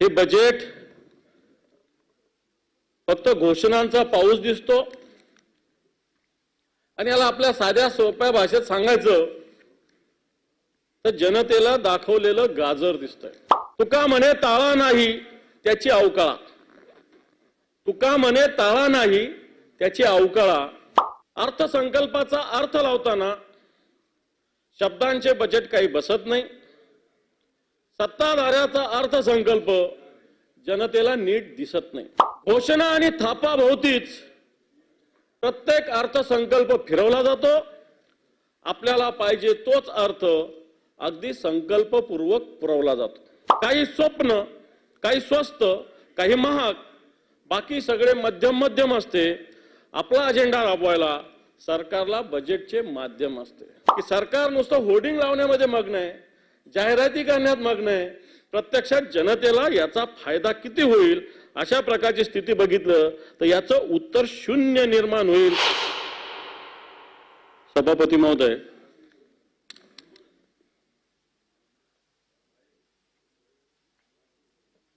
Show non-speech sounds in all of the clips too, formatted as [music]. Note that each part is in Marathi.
हे बजेट फक्त घोषणांचा पाऊस दिसतो. आणि याला आपल्या साध्या सोप्या भाषेत सांगायचं तर जनतेला दाखवलेलं गाजर दिसतंय. तुका म्हणे ताळा नाही त्याची अवकाळा. तुका म्हणे ताळा नाही त्याची अवकाळा. अर्थसंकल्पाचा अर्थ लावताना शब्दांचे बजेट काही बसत नाही. सत्ताधाऱ्याचा अर्थसंकल्प जनतेला नीट दिसत नाही. घोषणा आणि थापाभोवतीच प्रत्येक अर्थसंकल्प फिरवला जातो. आपल्याला पाहिजे तोच अर्थ अगदी संकल्पपूर्वक पुरवला जातो. काही स्वप्न काही स्वस्त काही महाग बाकी सगळे मध्यम मध्यम असते. आपला अजेंडा राबवायला सरकारला बजेटचे माध्यम असते. की सरकार नुसतं होर्डिंग लावण्यामध्ये मग्न आहे. जाहिराती करण्यात मग्न आहे. प्रत्यक्षात जनतेला याचा फायदा किती होईल अशा प्रकारची स्थिती बघितलं तर याचं उत्तर शून्य निर्माण होईल. सभापती महोदय.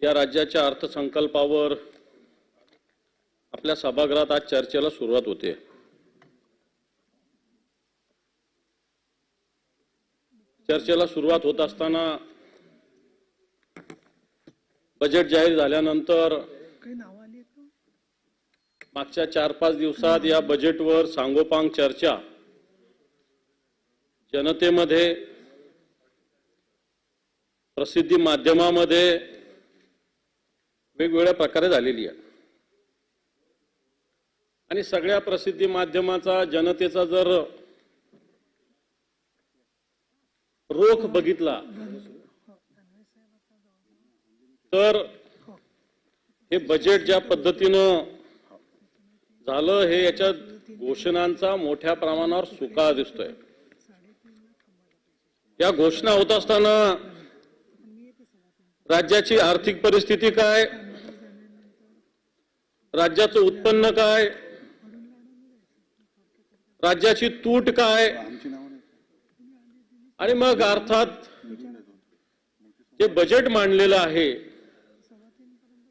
या राज्याच्या अर्थसंकल्पावर आपल्या सभागृहात आज चर्चेला सुरुवात होते. चर्चेला सुरुवात होत असताना बजेट जाहीर झाल्यानंतर? मागच्या चार पाच दिवसात या बजेटवर सांगोपांग चर्चा जनतेमध्ये प्रसिद्धी माध्यमामध्ये वेगवेगळ्या प्रकारे झालेली आहे आणि सगळ्या प्रसिद्धी माध्यमाचा जनतेचा जर रोख बघितला. तर हे बजेट ज्या पद्धतीनं झालं हे याच्यात घोषणांचा मोठ्या प्रमाणावर सुका दिसतोय. या घोषणा होत असताना राज्याची आर्थिक परिस्थिती काय? राज्याचं उत्पन्न काय? राज्याची तूट काय? आणि मग अर्थात जे बजेट मांडलेलं आहे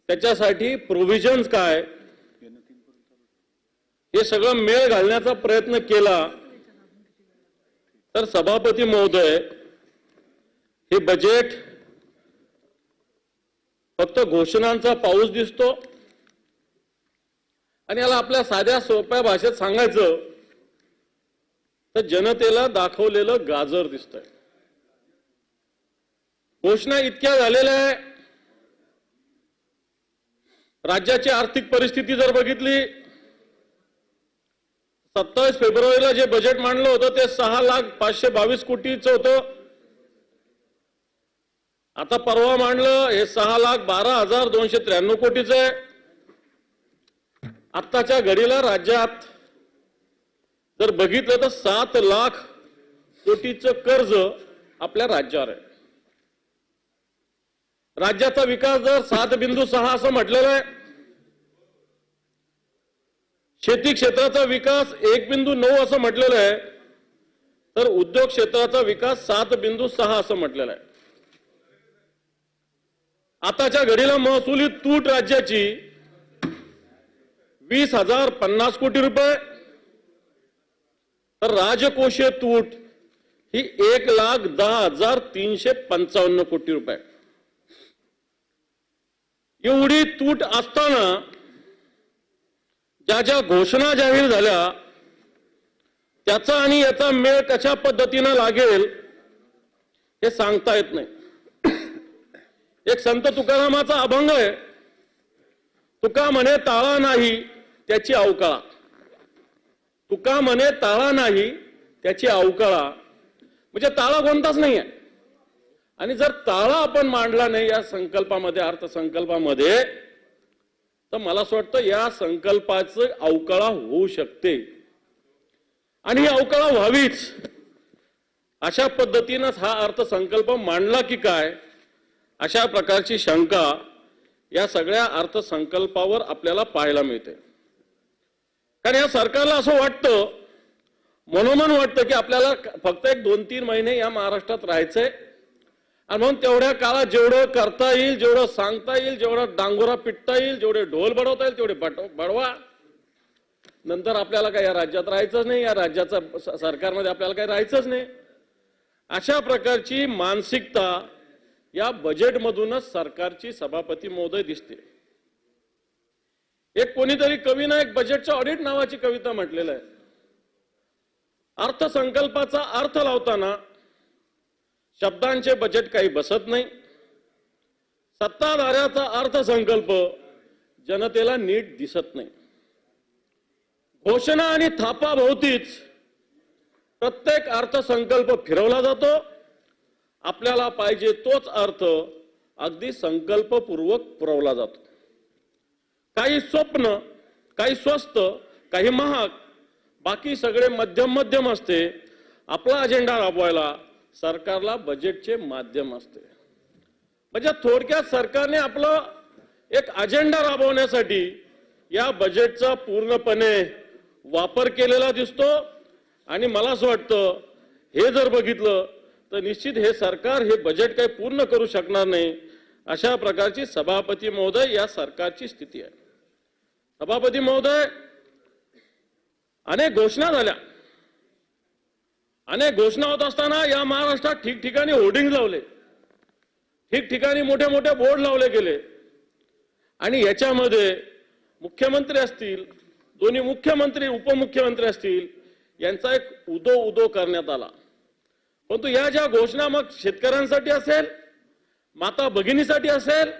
त्याच्यासाठी प्रोव्हिजन्स काय? हे सगळं मेळ घालण्याचा प्रयत्न केला. तर सभापती महोदय हे बजेट फक्त घोषणांचा पाऊस दिसतो. आणि याला आपल्या साध्या सोप्या भाषेत सांगायचं तर जनतेला दाखवलेलं गाजर दिसतंय. घोषणा इतक्या झालेल्या आहे. राज्याची आर्थिक परिस्थिती जर बघितली सत्तावीस फेब्रुवारीला जे बजेट मांडलं होतं ते सहा लाख पाचशे बावीस कोटीचं होतं. आता परवा मांडलं हे सहा लाख बारा हजार दोनशे त्र्याण्णव कोटीचं आहे. आत्ताच्या घडीला राज्यात तर बघितलं तर सात लाख कोटीचं कर्ज आपल्या राज्यावर आहे. राज्याचा विकास दर सात बिंदू सहा असं म्हटलेलं आहे. शेती क्षेत्राचा विकास एक बिंदू नऊ असं म्हटलेलं आहे. तर उद्योग क्षेत्राचा विकास सात बिंदू सहा असं म्हटलेलं आहे. आताच्या घडीला महसुली तूट राज्याची वीस हजार पन्नास कोटी रुपये तर राजकोषीय तूट ही एक लाख दहा हजार तीनशे पंचावन्न कोटी रुपये. एवढी तूट असताना ज्या ज्या घोषणा जाहीर झाल्या त्याचा आणि याचा मेळ कशा पद्धतीनं लागेल हे सांगता येत नाही. एक संत तुकारामाचा अभंग आहे. तुका म्हणे ताळा नाही त्याची अवकाळा. तुका म्हणे ताळा नाही त्याची अवकळा? म्हणजे ताळा कोणताच नाही आहे आणि जर ताळा आपण मांडला नाही या संकल्पामध्ये अर्थसंकल्पामध्ये तर मला असं वाटतं या संकल्पाचं अवकळा होऊ शकते. आणि ही अवकाळा व्हावीच. अशा पद्धतीनंच हा अर्थसंकल्प मांडला की काय? अशा प्रकारची शंका या सगळ्या अर्थसंकल्पावर आपल्याला पाहायला मिळते. कारण या सरकारला असं वाटतं मनोमन वाटतं की आपल्याला फक्त एक दोन तीन महिने या महाराष्ट्रात राहायचंय. आणि म्हणून तेवढ्या काळात जेवढं करता येईल जेवढं सांगता येईल जेवढा डांगोरा पिटता येईल जेवढे ढोल बडवता येईल तेवढे बट बडवा. नंतर आपल्याला काही या राज्यात राहायचंच नाही या राज्याचा सरकारमध्ये आपल्याला काही राहायचंच नाही. अशा प्रकारची मानसिकता या बजेटमधूनच सरकारची सभापती महोदय दिसते एक कोणीतरी कवीनं एक बजेटच्या ऑडिट नावाची कविता म्हटलेलं आहे. अर्थसंकल्पाचा अर्थ लावताना शब्दांचे बजेट काही बसत नाही. सत्ताधाऱ्याचा अर्थसंकल्प जनतेला नीट दिसत नाही. घोषणा आणि थापाभोवतीच प्रत्येक अर्थसंकल्प फिरवला जातो. आपल्याला पाहिजे तोच अर्थ अगदी संकल्पपूर्वक पुरवला जातो. काही स्वप्न काही स्वस्त काही महाग बाकी सगळे मध्यम मध्यम असते. आपला अजेंडा राबवायला सरकारला बजेटचे माध्यम असते. म्हणजे थोडक्यात सरकारने आपलं एक अजेंडा राबवण्यासाठी या बजेटचा पूर्णपणे वापर केलेला दिसतो. आणि मला असं वाटतं हे जर बघितलं तर निश्चित हे सरकार हे बजेट काही पूर्ण करू शकणार नाही. अशा प्रकारची सभापती महोदय या सरकारची स्थिती आहे. सभापती महोदय अनेक घोषणा झाल्या. अनेक घोषणा होत असताना या महाराष्ट्रात ठिकठिकाणी होर्डिंग लावले. ठिकठिकाणी मोठे मोठे बोर्ड लावले गेले. आणि याच्यामध्ये मुख्यमंत्री असतील दोन्ही मुख्यमंत्री उपमुख्यमंत्री असतील यांचा एक उदो उदो करण्यात आला. परंतु या ज्या घोषणा मग शेतकऱ्यांसाठी असेल माता भगिनीसाठी असेल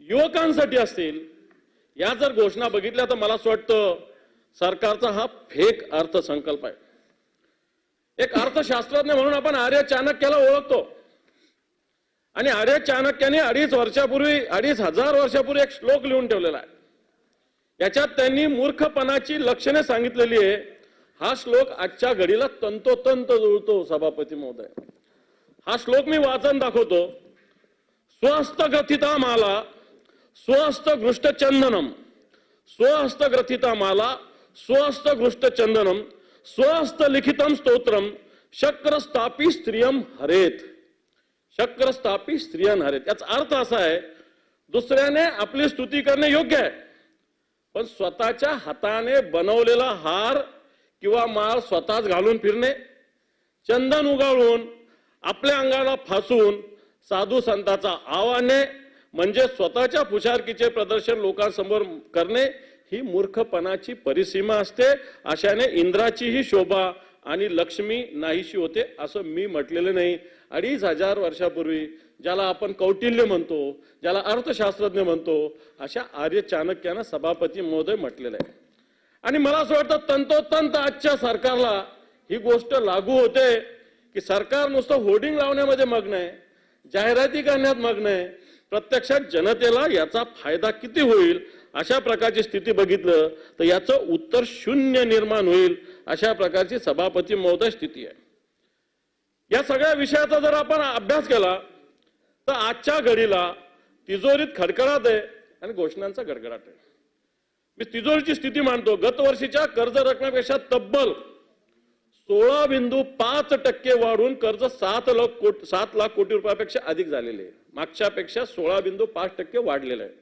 युवकांसाठी असतील या जर घोषणा बघितल्या तर मला असं वाटतं सरकारचा हा फेक अर्थसंकल्प आहे. एक अर्थशास्त्रज्ञ म्हणून आपण आर्य चाणक्याला ओळखतो. आणि आर्य चाणक्याने अडीच वर्षापूर्वी अडीच हजार वर्षापूर्वी एक श्लोक लिहून ठेवलेला आहे. याच्यात त्यांनी मूर्खपणाची लक्षणे सांगितलेली आहे. हा श्लोक आजच्या घडीला तंतोतंत जुळतो सभापती महोदय. हा श्लोक मी वाचन दाखवतो. स्वस्त गथिता माला स्वहस्त घृष्ट स्वहस्त ग्रथिता माला स्वहस्त घृष्ट स्वहस्त लिखितम स्तोत्रम शक्र स्थापी स्त्रियम हरेत. शक्रस्थापी स्त्रियन हरेत. याचा अर्थ असा आहे दुसऱ्याने आपली स्तुती करणे योग्य आहे पण स्वतःच्या हाताने बनवलेला हार किंवा माळ स्वतःच घालून फिरणे चंदन उगाळून आपल्या अंगाला फासून साधू संताचा आवाने म्हणजे स्वतःच्या पुशारकीचे प्रदर्शन लोकांसमोर करणे ही मूर्खपणाची परिसीमा असते. अशाने इंद्राचीही शोभा आणि लक्ष्मी नाहीशी होते असं मी म्हटलेलं नाही. अडीच हजार वर्षापूर्वी ज्याला आपण कौटिल्य म्हणतो ज्याला अर्थशास्त्रज्ञ म्हणतो अशा आर्य चाणक्यानं सभापती महोदय म्हटलेलं आहे. आणि मला असं वाटतं तंतोतंत आजच्या सरकारला ही गोष्ट लागू होते की सरकार नुसतं होर्डिंग लावण्यामध्ये मग्न आहे जाहिराती करण्यात मग्न आहे प्रत्यक्षात जनतेला याचा फायदा किती होईल अशा प्रकारची स्थिती बघितलं तर याचं उत्तर शून्य निर्माण होईल अशा प्रकारची सभापती महोदय स्थिती आहे. या सगळ्या विषयाचा जर आपण अभ्यास केला तर आजच्या घडीला तिजोरीत खडखडाट आहे आणि घोषणांचा गडगडाट आहे. मी तिजोरीची स्थिती मानतो गतवर्षीच्या कर्ज रकमेपेक्षा तब्बल सोळा बिंदू पाच टक्के वाढून कर्ज सात लाख कोटी सात लाख कोटी रुपयापेक्षा अधिक झालेले आहे. मागच्या पेक्षा सोळा बिंदू पाच टक्के वाढलेलं आहे.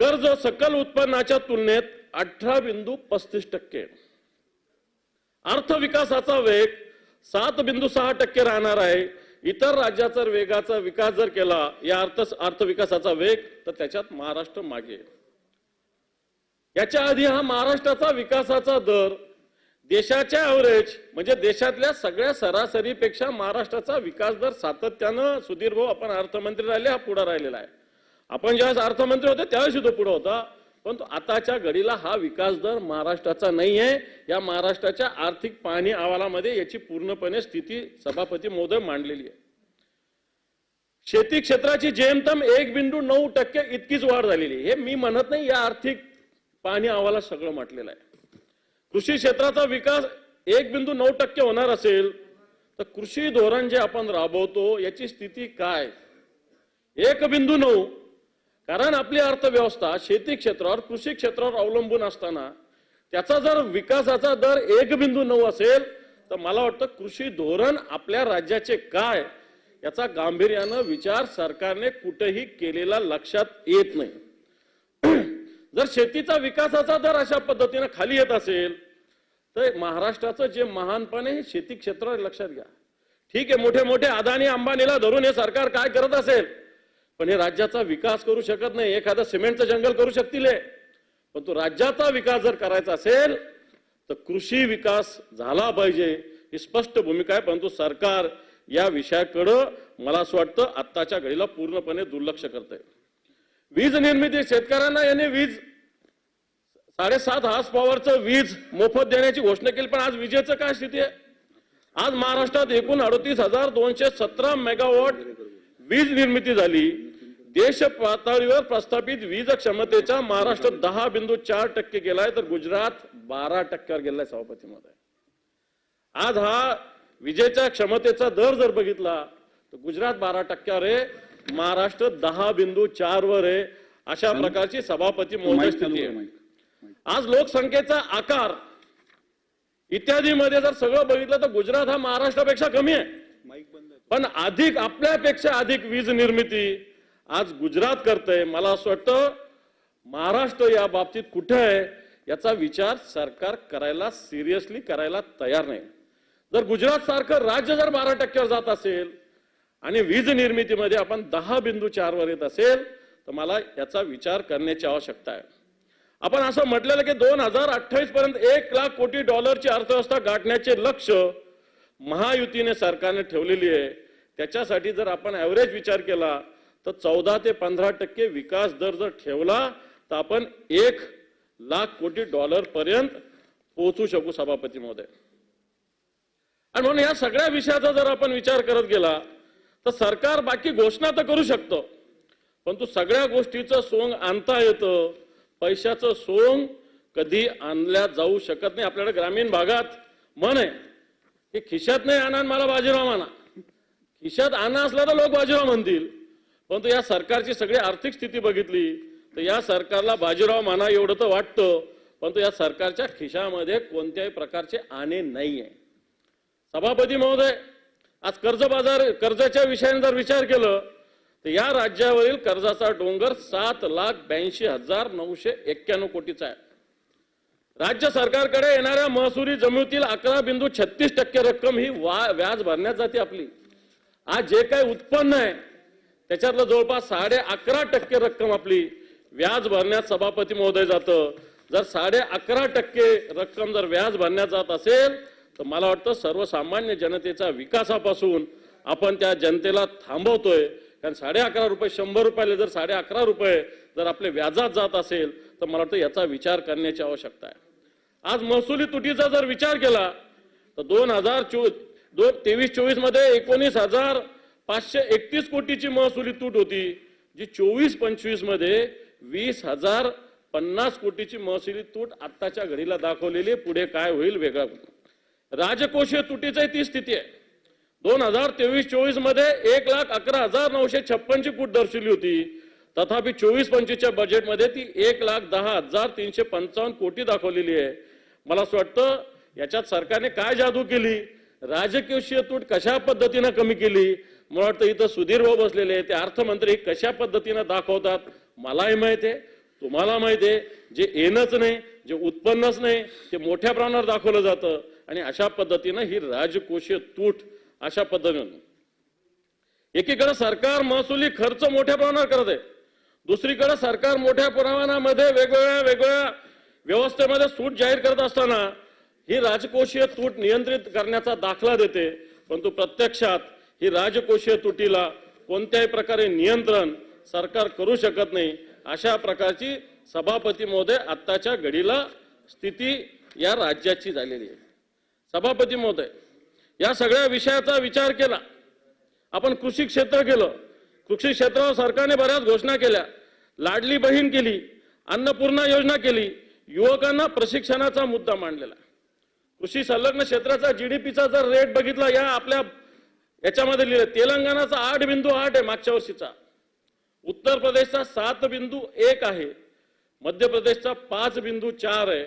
कर्ज सकल उत्पन्नाच्या तुलनेत अठरा बिंदू पस्तीस टक्के. अर्थविकासाचा वेग सात बिंदू सहा टक्के राहणार आहे. इतर राज्याचा वेगाचा विकास जर केला या अर्थ अर्थविकासाचा वेग तर त्याच्यात महाराष्ट्र मागे. याच्या आधी हा महाराष्ट्राचा विकासाचा दर देशाच्या ॲव्हरेज म्हणजे देशातल्या सगळ्या सरासरीपेक्षा महाराष्ट्राचा विकास दर सातत्यानं सुधीर भाऊ आपण अर्थमंत्री राहिले हा पुढे राहिलेला आहे. आपण ज्यावेळेस अर्थमंत्री होते त्यावेळेस तो पुढे होता. परंतु आताच्या घडीला हा विकास दर महाराष्ट्राचा नाही आहे या महाराष्ट्राच्या आर्थिक पाहणी अहवालामध्ये याची पूर्णपणे स्थिती सभापती महोदय मांडलेली आहे. शेती क्षेत्राची जेमतम एक बिंदू नऊ टक्के इतकीच वाढ झालेली आहे. हे मी म्हणत नाही या आर्थिक पाहणी अहवालात सगळं म्हटलेलं आहे. कृषी क्षेत्राचा विकास एक बिंदू नऊ टक्के होणार असेल तर कृषी धोरण जे आपण राबवतो याची स्थिती काय? एक बिंदू नऊ कारण आपली अर्थव्यवस्था शेती क्षेत्रावर कृषी क्षेत्रावर अवलंबून असताना त्याचा जर विकासाचा दर एक बिंदू नऊ असेल तर मला वाटतं कृषी धोरण आपल्या राज्याचे काय याचा गांभीर्यानं विचार सरकारने कुठेही केलेला लक्षात येत नाही. [clears throat] जर शेतीचा विकासाचा दर अशा पद्धतीनं खाली येत असेल तर महाराष्ट्राचं जे महानपण आहे शेती क्षेत्रावर लक्षात घ्या. ठीक आहे मोठे मोठे अदानी अंबानीला धरून हे सरकार काय करत असेल? पण हे राज्याचा विकास करू शकत नाही एखादं सिमेंटचं जंगल करू शकतील पण तो राज्याचा विकास जर करायचा असेल तर कृषी विकास झाला पाहिजे ही स्पष्ट भूमिका आहे. परंतु सरकार या विषयाकडं मला असं वाटतं आत्ताच्या घडीला पूर्णपणे दुर्लक्ष करतंय. वीज निर्मिती शेतकऱ्यांना यांनी वीज साडेसात हार्स पॉवरचं वीज मोफत देण्याची घोषणा केली पण आज विजेचं काय स्थिती आहे? आज महाराष्ट्रात एकूण अडतीस हजार दोनशे सतरा मेगावॉट वीज निर्मिती झाली. देश पातळीवर प्रस्थापित वीज क्षमतेचा महाराष्ट्र दहा बिंदू चार टक्के गेलाय तर गुजरात बारा टक्क्यावर गेलाय सभापतीमध्ये. आज हा विजेच्या क्षमतेचा दर जर बघितला तर गुजरात बारा टक्क्यावर आहे महाराष्ट्र दहा बिंदू चार वर आहे अशा प्रकारची सभापती चालू स्थिती आहे. आज लोकसंख्येचा आकार इत्यादी मध्ये जर सगळं बघितलं तर गुजरात हा महाराष्ट्रापेक्षा कमी आहे. पण अधिक आपल्यापेक्षा अधिक वीज निर्मिती आज गुजरात करतंय. मला असं वाटतं महाराष्ट्र या बाबतीत कुठे आहे याचा विचार सरकार करायला सिरियसली करायला तयार नाही. जर गुजरात सारखं राज्य जर बारा टक्क्यावर जात असेल आणि वीज निर्मितीमध्ये आपण दहा बिंदू चार वर येत असेल तर मला याचा विचार करण्याची आवश्यकता आहे. आपण असं म्हटलेलं की दोन हजार अठ्ठावीस पर्यंत एक लाख कोटी डॉलरची अर्थव्यवस्था गाठण्याचे लक्ष महायुतीने सरकारने ठेवलेली आहे. त्याच्यासाठी जर आपण ॲव्हरेज विचार केला तर चौदा ते पंधरा टक्के विकास दर जर ठेवला तर आपण एक लाख कोटी डॉलर पर्यंत पोहोचू शकू सभापती महोदय. आणि म्हणून या सगळ्या विषयाचा जर आपण विचार करत गेला तर सरकार बाकी घोषणा तर करू शकतं परंतु सगळ्या गोष्टीचं सोंग आणता येतं. पैशाचं सोंग कधी आणल्या जाऊ शकत नाही. आपल्याकडे ग्रामीण भागात मन आहे. की खिशात नाही आणा आणि मला बाजीराव म्हणा खिशात आणा असला तर लोक बाजीराव म्हणतील. परंतु या सरकारची सगळी आर्थिक स्थिती बघितली तर या सरकारला बाजीराव म्हणा एवढं तर वाटतं. परंतु या सरकारच्या खिशामध्ये कोणत्याही प्रकारचे आणे नाही आहे सभापती महोदय आज कर्ज बाजार कर्जाच्या विषयाने जर विचार केलं तर या राज्यावरील कर्जाचा डोंगर सात लाख ब्याऐंशी हजार नऊशे एक्क्याण्णव कोटीचा आहे. राज्य सरकारकडे येणाऱ्या महसुली जमिनीतील अकरा बिंदू छत्तीस टक्के रक्कम ही वा व्याज भरण्यात जाते आपली. आज जे काही उत्पन्न आहे त्याच्यातलं जवळपास साडे अकरा टक्के रक्कम आपली व्याज भरण्यात सभापती महोदय जातं. जर साडे अकरा टक्के रक्कम जर व्याज भरण्यात जात असेल तर मला वाटतं सर्वसामान्य जनतेचा विकासापासून आपण त्या जनतेला थांबवतोय. कारण साडे अकरा रुपये शंभर रुपयाला जर साडे अकरा रुपये जर आपले व्याजात जात असेल तर मला वाटतं याचा विचार करण्याची आवश्यकता आहे. आज महसुली तुटीचा जर विचार केला तर दोन हजार चो दोन तेवीस चोवीसमध्ये एकोणीस हजार पाचशे एकतीस कोटीची महसुली तूट होती जी चोवीस पंचवीसमध्ये वीस हजार पन्नास कोटीची महसुली तूट आत्ताच्या घडीला दाखवलेली पुढे काय होईल वेगळा. राजकोषीय तुटीची ती स्थिती आहे. दोन हजार तेवीस चोवीसमध्ये एक लाख अकरा हजार नऊशे छप्पनची फूट दर्शवली होती. तथापि चोवीस पंचवीसच्या बजेटमध्ये ती एक लाख दहा हजार तीनशे पंचावन्न कोटी दाखवलेली आहे. मला असं वाटतं याच्यात सरकारने काय जादू केली? राजकीय तूट कशा पद्धतीनं कमी केली? मला वाटतं इथं सुधीर भाऊ बसलेले ते अर्थमंत्री कशा पद्धतीनं दाखवतात? मलाही माहिती आहे. तुम्हाला माहिती आहे जे येणंच नाही जे उत्पन्नच नाही ते मोठ्या प्रमाणावर दाखवलं जातं. आणि अशा पद्धतीनं ही राजकोषीय तूट अशा पद्धतीनं. एकीकडे सरकार महसुली खर्च मोठ्या प्रमाणावर करत आहे. दुसरीकडे सरकार मोठ्या प्रमाणामध्ये वेगवेगळ्या वेगवेगळ्या व्यवस्थेमध्ये सूट जाहीर करत असताना ही राजकोषीय तूट नियंत्रित करण्याचा दाखला देते. परंतु प्रत्यक्षात ही राजकोषीय तुटीला कोणत्याही प्रकारे नियंत्रण सरकार करू शकत नाही. अशा प्रकारची सभापती महोदय आत्ताच्या घडीला स्थिती या राज्याची झालेली आहे. सभापती महोदय या सगळ्या विषयाचा विचार केला. आपण कृषी क्षेत्र केलं. कृषी क्षेत्रावर सरकारने बऱ्याच घोषणा केल्या. लाडली बहीण केली अन्नपूर्णा योजना केली युवकांना प्रशिक्षणाचा मुद्दा मांडलेला. कृषी संलग्न क्षेत्राचा जीडीपीचा जर रेट बघितला या आपल्या याच्यामध्ये लिहिलं तेलंगणाचा आठ बिंदू आठ आहे मागच्या वर्षीचा. उत्तर प्रदेशचा सात बिंदू एक आहे. मध्य प्रदेशचा पाच बिंदू चार आहे.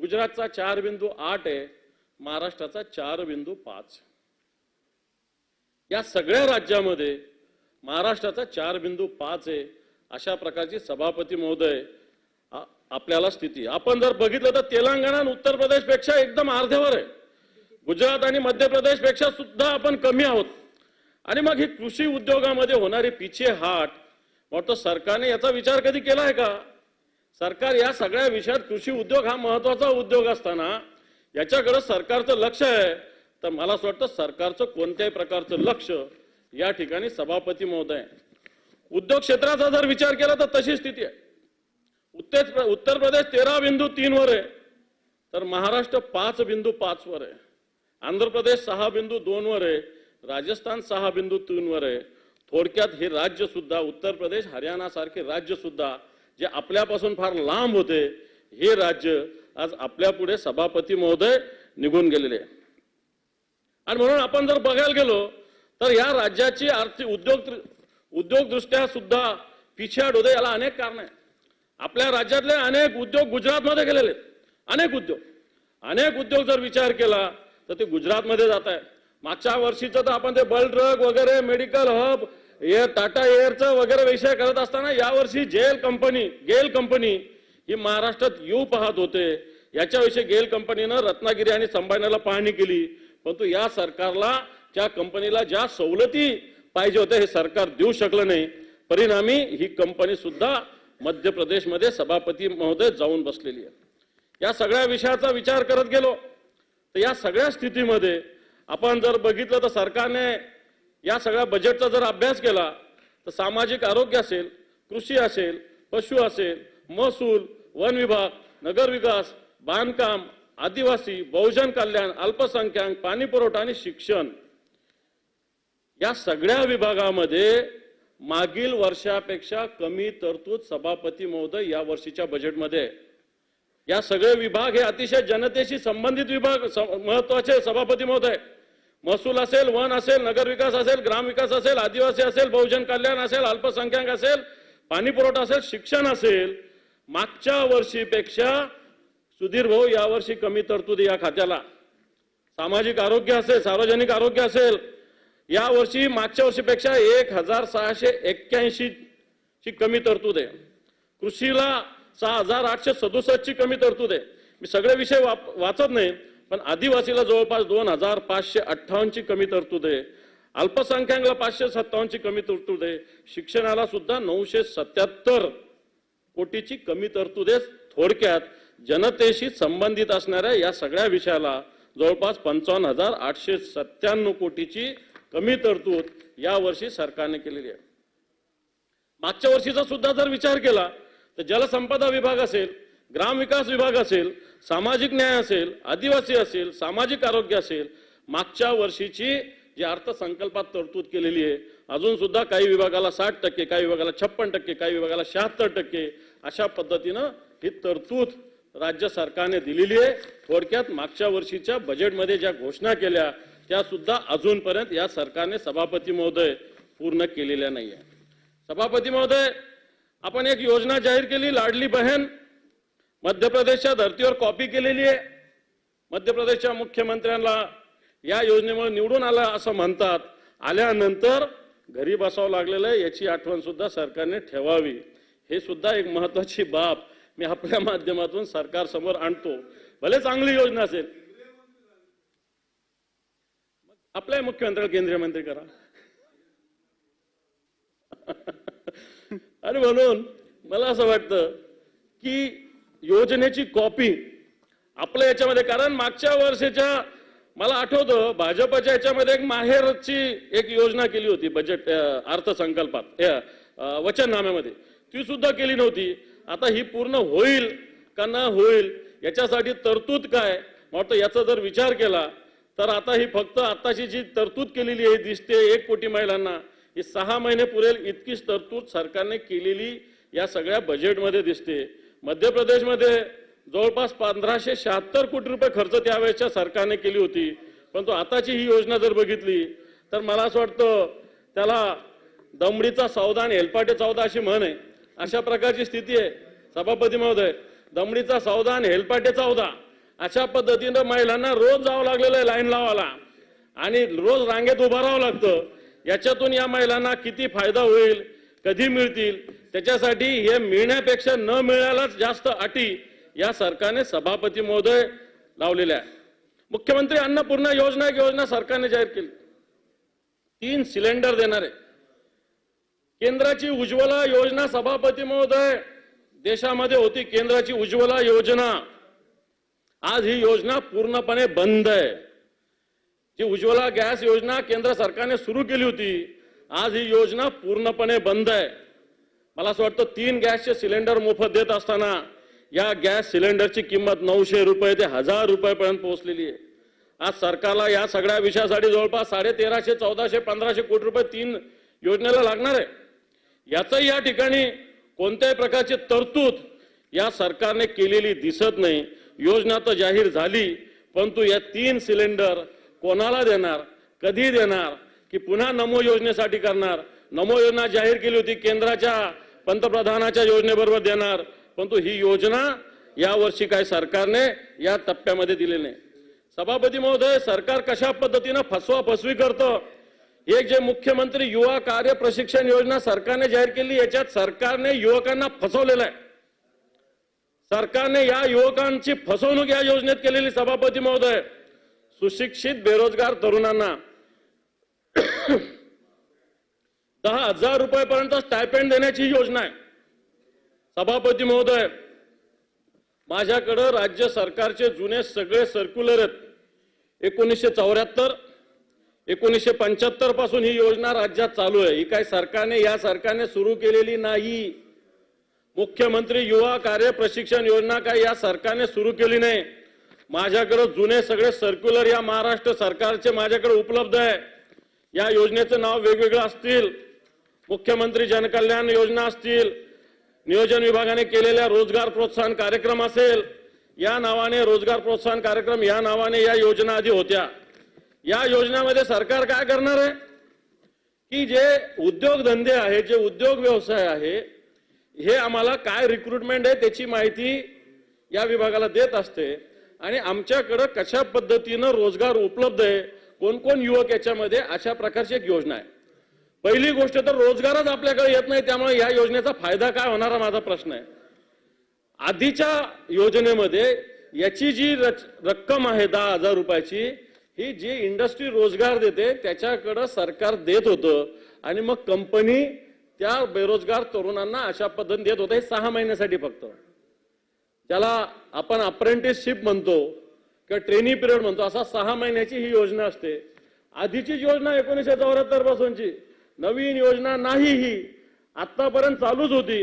गुजरातचा चार बिंदू आठ आहे. महाराष्ट्राचा चार बिंदू पाच. या सगळ्या राज्यामध्ये महाराष्ट्राचा चार बिंदू पाच आहे अशा प्रकारची सभापती महोदय आपल्याला स्थिती आपण जर बघितलं तर तेलंगणा आणि उत्तर प्रदेशपेक्षा एकदम अर्ध्यावर आहे. गुजरात आणि मध्य प्रदेशपेक्षा सुद्धा आपण कमी आहोत. आणि मग ही कृषी उद्योगामध्ये होणारी पिछे हाट वाटतं सरकारने याचा विचार कधी केला आहे का? सरकार या सगळ्या विषयात कृषी उद्योग हा महत्त्वाचा उद्योग असताना याच्याकडं सरकारचं लक्ष आहे. तर मला असं वाटतं सरकारचं कोणत्याही प्रकारचं लक्ष या ठिकाणी सभापती महोदय. उद्योग क्षेत्राचा जर विचार केला तर तशी स्थिती आहे. उत्तर उत्तर प्रदेश तेरा बिंदू तीन वर आहे. तर महाराष्ट्र पाच बिंदू पाच वर आहे. आंध्र प्रदेश सहा बिंदू दोन वर आहे. राजस्थान सहा बिंदू तीन वर आहे. थोडक्यात हे राज्य सुद्धा उत्तर प्रदेश हरियाणा सारखे राज्य सुद्धा जे आपल्यापासून फार लांब होते हे राज्य आज आपल्या पुढे सभापती महोदय निघून गेलेले आहे. आणि म्हणून आपण जर बघायला गेलो तर या राज्याची आर्थिक उद्योग उद्योगदृष्ट्या सुद्धा पिछाड होते याला अनेक कारण आहे आपल्या राज्यातले अनेक उद्योग गुजरातमध्ये गेलेले अनेक उद्योग. अनेक उद्योग जर विचार केला तर ते गुजरातमध्ये जात आहे मागच्या वर्षीचं तर आपण ते बल ड्रग वगैरे मेडिकल हब एअर टाटा एअरचं वगैरे विषय करत असताना यावर्षी जेल कंपनी गेल कंपनी ही महाराष्ट्रात येऊ पाहत होते. याच्याविषयी गेल कंपनीनं रत्नागिरी आणि संभाजीनगरला पाहणी केली. परंतु या सरकारला त्या कंपनीला ज्या सवलती पाहिजे होत्या हे सरकार देऊ शकलं नाही. परिणामी ही कंपनी सुद्धा मध्य प्रदेशमध्ये सभापती महोदय जाऊन बसलेली आहे. या सगळ्या विषयाचा विचार करत गेलो. तर या सगळ्या स्थितीमध्ये आपण जर बघितलं तर सरकारने या सगळ्या बजेटचा जर अभ्यास केला तर सामाजिक आरोग्य असेल कृषी असेल पशु असेल महसूल वन विभाग नगर विकास बांधकाम आदिवासी बहुजन कल्याण अल्पसंख्याक पाणी पुरवठा आणि शिक्षण. या सगळ्या विभागामध्ये मागील वर्षापेक्षा कमी तरतूद सभापती महोदय या वर्षीच्या बजेटमध्ये या सगळे विभाग हे अतिशय जनतेशी संबंधित विभाग महत्त्वाचे सभापती महोदय. महसूल असेल वन असेल नगर विकास असेल ग्राम विकास असेल आदिवासी असेल बहुजन कल्याण असेल अल्पसंख्याक असेल पाणी पुरवठा असेल शिक्षण असेल मागच्या वर्षीपेक्षा सुधीर भाऊ यावर्षी कमी तरतूद या खात्याला. सामाजिक आरोग्य असेल सार्वजनिक आरोग्य असेल या वर्षी मागच्या वर्षीपेक्षा एक हजार सहाशे एक्क्याऐंशी ची कमी तरतूद आहे. कृषीला सहा हजार आठशे सदुसष्ट ची कमी तरतूद आहे. मी सगळे विषय वाप- वाचत नाही पण आदिवासीला जवळपास दोन हजार पाचशे अठ्ठावन्नची कमी तरतूद आहे. अल्पसंख्याकला पाचशे सत्तावन्नची कमी तरतूद आहे. शिक्षणाला सुद्धा नऊशे सत्याहत्तर कोटीची कमी तरतूद थोडक्यात जनतेशी संबंधित असणाऱ्या या सगळ्या विषयाला जवळपास पंचावन्न हजार आठशे सत्त्याण्णव कोटीची कमी तरतूद या वर्षी सरकारने केलेली आहे. मागच्या वर्षीचा सुद्धा जर विचार केला तर जलसंपदा विभाग असेल ग्रामविकास विभाग असेल सामाजिक न्याय असेल आदिवासी असेल सामाजिक आरोग्य असेल मागच्या वर्षीची जी अर्थसंकल्पात तरतूद केलेली आहे अजून सुद्धा काही विभागाला साठ टक्के काही विभागाला छप्पन टक्के काही विभागाला शहात्तर टक्के अशा पद्धतीनं ही तरतूद राज्य सरकारने दिलेली आहे. थोडक्यात मागच्या वर्षीच्या बजेटमध्ये ज्या घोषणा केल्या त्या सुद्धा अजूनपर्यंत या सरकारने सभापती महोदय पूर्ण केलेल्या नाही आहे सभापती महोदय आपण एक योजना जाहीर केली लाडली बहन मध्य प्रदेशच्या धर्तीवर कॉपी केलेली आहे. मध्य प्रदेशच्या मुख्यमंत्र्यांना या योजनेमुळे निवडून आला असं म्हणतात. आल्यानंतर घरी बसावं लागलेलं आहे याची आठवण सुद्धा सरकारने ठेवावी. हे सुद्धा एक महत्वाची बाब मी आपल्या माध्यमातून सरकार समोर आणतो. भले चांगली योजना असेल. आपल्या मुख्यमंत्र्याला केंद्रीय मंत्री करा. आणि म्हणून मला असं वाटतं की योजनेची कॉपी आपल्या याच्यामध्ये कारण मागच्या वर्षाच्या मला आठवतं भाजपच्या याच्यामध्ये एक माहेरची एक योजना केली होती बजेट अर्थसंकल्पात वचननाम्यामध्ये. ती सुद्धा केली नव्हती. आता ही पूर्ण होईल का न होईल याच्यासाठी तरतूद काय? वाटतं याचा जर विचार केला तर आता ही फक्त आताची जी तरतूद केलेली आहे दिसते एक कोटी महिलांना ही सहा महिने पुरेल इतकीच तरतूद सरकारने केलेली या सगळ्या बजेटमध्ये दिसते. मध्य प्रदेशमध्ये जवळपास पंधराशे शहात्तर कोटी रुपये खर्च त्यावेळेच्या सरकारने केली होती. परंतु आताची ही योजना जर बघितली तर मला असं वाटतं त्याला दमडीचा सौदा आणि हेलपाटे चौदा अशी म्हण आहे. अशा प्रकारची स्थिती आहे. सभापती महोदय दमडीचा सौदा आणि हेलपाटे चौदा अशा पद्धतीनं महिलांना रोज जावं लागलेलं आहे लाईन लावायला. आणि रोज रांगेत उभं राहावं लागतं. याच्यातून या महिलांना किती फायदा होईल कधी मिळतील त्याच्यासाठी हे मिळण्यापेक्षा न मिळायलाच जास्त अटी या सरकारने सभापती महोदय लावलेल्या आहे. मुख्यमंत्री अन्नपूर्णा योजना एक योजना सरकारने जाहीर केली. तीन सिलेंडर देणार. आहे केंद्राची उज्ज्वला योजना सभापती महोदय देशामध्ये होती केंद्राची उज्ज्वला योजना. आज ही योजना पूर्णपणे बंद आहे. जी उज्ज्वला गॅस योजना केंद्र सरकारने सुरू केली होती आज ही योजना पूर्णपणे बंद आहे. मला असं वाटतं तीन गॅसचे सिलेंडर मोफत देत असताना या गॅस सिलेंडरची किंमत नऊशे रुपये ते हजार रुपयेपर्यंत पोहोचलेली आहे. आज सरकारला या सगळ्या विषयासाठी जवळपास साडे तेराशे चौदाशे पंधराशे कोटी रुपये तीन योजनेला लागणार आहे. याचंही या ठिकाणी कोणत्याही प्रकारची तरतूद या सरकारने केलेली दिसत नाही. योजना तर जाहीर झाली परंतु या तीन सिलेंडर कोणाला देणार कधी देणार की पुन्हा नमो योजनेसाठी करणार? नमो योजना जाहीर केली होती केंद्राच्या पंतप्रधानाच्या योजनेबरोबर देणार परंतु ही योजना या वर्षी काय सरकारने या टप्प्यामध्ये दिलेली नाही. सभापती महोदय सरकार कशा पद्धतीनं फसवा फसवी करतं? एक जे मुख्यमंत्री युवा कार्य प्रशिक्षण योजना सरकारने जाहीर केली याच्यात सरकारने युवकांना फसवलेलं आहे. सरकारने या युवकांची फसवणूक या योजनेत केलेली सभापती महोदय सुशिक्षित बेरोजगार तरुणांना दहा हजार रुपयापर्यंत स्टायपेंड देण्याची योजना आहे. सभापती महोदय माझ्याकडं राज्य सरकारचे जुने सगळे सर्क्युलर आहेत. एकोणीसशे चौऱ्याहत्तर एकोणीसशे पंच्याहत्तरपासून ही योजना राज्यात चालू आहे. ही काय सरकारने या सरकारने सुरू केलेली नाही. मुख्यमंत्री युवा कार्य प्रशिक्षण योजना काय या सरकारने सुरू केली नाही? माझ्याकडे जुने सगळे सर्क्युलर या महाराष्ट्र सरकारचे माझ्याकडे उपलब्ध आहे. या योजनेचं नाव वेगवेगळं असतील. मुख्यमंत्री जनकल्याण योजना असतील. नियोजन विभागाने केलेल्या रोजगार प्रोत्साहन कार्यक्रम असेल या नावाने रोजगार प्रोत्साहन कार्यक्रम या नावाने या योजना आधी होत्या. या योजनामध्ये सरकार काय करणार आहे? की जे उद्योगधंदे आहे जे उद्योग व्यवसाय आहे हे आम्हाला काय रिक्रुटमेंट आहे त्याची माहिती या विभागाला देत असते. आणि आमच्याकडं कशा पद्धतीनं रोजगार उपलब्ध आहे कोण कोण युवक याच्यामध्ये अशा प्रकारची एक योजना आहे. पहिली गोष्ट तर रोजगारच आपल्याकडे येत नाही त्यामुळे या योजनेचा फायदा काय होणार माझा प्रश्न आहे. आधीच्या योजनेमध्ये याची जी रच- रक्कम आहे दहा हजार रुपयाची ही जी इंडस्ट्री रोजगार देते त्याच्याकडं सरकार देत होतं आणि मग कंपनी त्या बेरोजगार तरुणांना अशा पद्धतीने देत होतं हे सहा महिन्यासाठी फक्त. ज्याला आपण अप्रेंटिसशिप म्हणतो किंवा ट्रेनिंग पिरियड म्हणतो असा सहा महिन्याची ही योजना असते. आधीची योजना एकोणीसशे चौऱ्याहत्तर पासूनची. नवीन योजना नाही ही आतापर्यंत चालूच होती.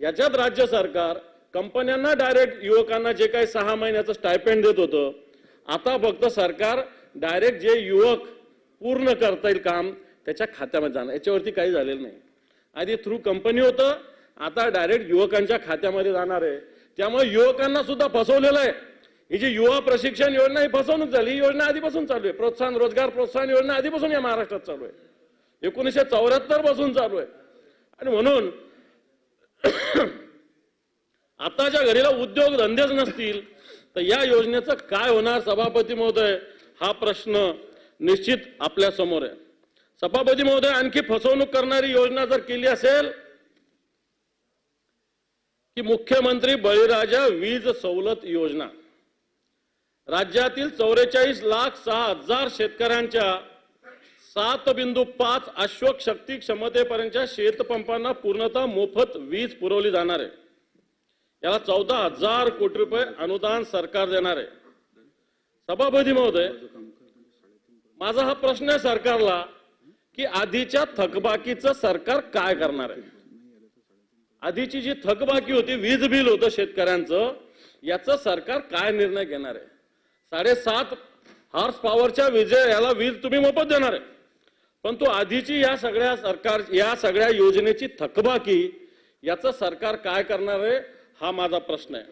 याच्यात राज्य सरकार कंपन्यांना डायरेक्ट युवकांना जे काही सहा महिन्याचं स्टायपेंड देत होतं आता फक्त सरकार डायरेक्ट जे युवक पूर्ण करता येईल काम त्याच्या खात्यामध्ये जाणार. याच्यावरती काही झालेलं नाही. आधी थ्रू कंपनी होतं आता डायरेक्ट युवकांच्या खात्यामध्ये जाणार आहे. त्यामुळे युवकांना सुद्धा फसवलेलं आहे. ही जी युवा प्रशिक्षण योजना ही फसवणूक झाली ही योजना आधीपासून चालू आहे. प्रोत्साहन रोजगार प्रोत्साहन योजना आधीपासून या महाराष्ट्रात चालू आहे. एकोणीसशे चौऱ्याहत्तरपासून चालू आहे. आणि म्हणून [coughs] आताच्या घडीला उद्योग धंदेच नसतील तर या योजनेचं काय होणार सभापती महोदय? हा प्रश्न निश्चित आपल्यासमोर आहे. सभापती महोदय आणखी फसवणूक करणारी योजना जर केली असेल की मुख्यमंत्री बळीराजा वीज सवलत योजना. राज्यातील चौवेचाळीस लाख सहा हजार शेतकऱ्यांच्या सात बिंदू पाच अश्वक शक्ती क्षमतेपर्यंतच्या शेतपंपांना पूर्णतः मोफत वीज पुरवली जाणार आहे. याला चौदा हजार कोटी रुपये अनुदान सरकार देणार आहे. सभापती महोदय माझा हा प्रश्न आहे सरकारला की आधीच्या थकबाकीचं सरकार काय करणार आहे? आधीची जी थकबाकी होती वीज बिल होतं शेतकऱ्यांचं याचं सरकार काय निर्णय घेणार आहे? साडेसात हॉर्स पॉवरच्या विजय याला वीज तुम्ही मोफत देणार आहे. पण तो आधीची या सगळ्या सरकार या सगळ्या योजनेची थकबाकी याचं सरकार काय करणार आहे हा माझा प्रश्न आहे.